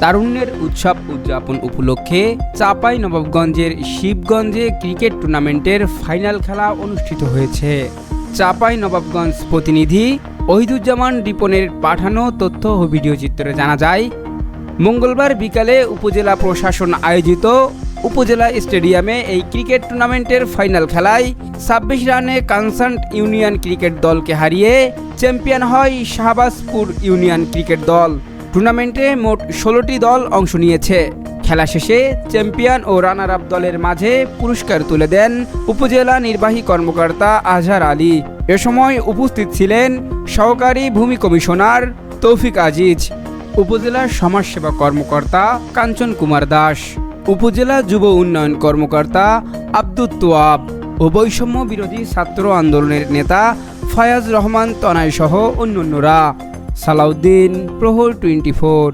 তারুণ্যের উৎসব উদযাপন উপলক্ষে চাপাই নবাবগঞ্জের শিবগঞ্জে ক্রিকেট টুর্নামেন্টের ফাইনাল খেলা অনুষ্ঠিত হয়েছে। চাপাই নবাবগঞ্জ প্রতিনিধি ওহিদুজ্জামান রিপনের পাঠানো তথ্য ও ভিডিও চিত্রে জানা যায়, মঙ্গলবার বিকালে উপজেলা প্রশাসন আয়োজিত উপজেলা স্টেডিয়ামে এই ক্রিকেট টুর্নামেন্টের ফাইনাল খেলায় ছাব্বিশ রানে কনসার্ট ইউনিয়ন ক্রিকেট দলকে হারিয়ে চ্যাম্পিয়ন হয় শাহবাজপুর ইউনিয়ন ক্রিকেট দল। টুর্নামেন্টে মোট ষোলোটি দল অংশ নিয়েছে। খেলা শেষে চ্যাম্পিয়ন ও রানার আপ দলের মাঝে পুরস্কার তুলে দেন উপজেলা নির্বাহী কর্মকর্তা আজহার আলী। এ সময় উপস্থিত ছিলেন সহকারী ভূমি কমিশনার তৌফিক আজিজ, উপজেলা সমাজসেবা কর্মকর্তা কাঞ্চন কুমার দাস। উপজেলা যুব উন্নয়ন কর্মকর্তা আব্দুত তোয়াব ও বৈষম্য বিরোধী ছাত্র আন্দোলনের নেতা ফায়াজ রহমান তনাই সহ অন্যান্যরা। সালাউদ্দিন, প্রহর টোয়েন্টি ফোর।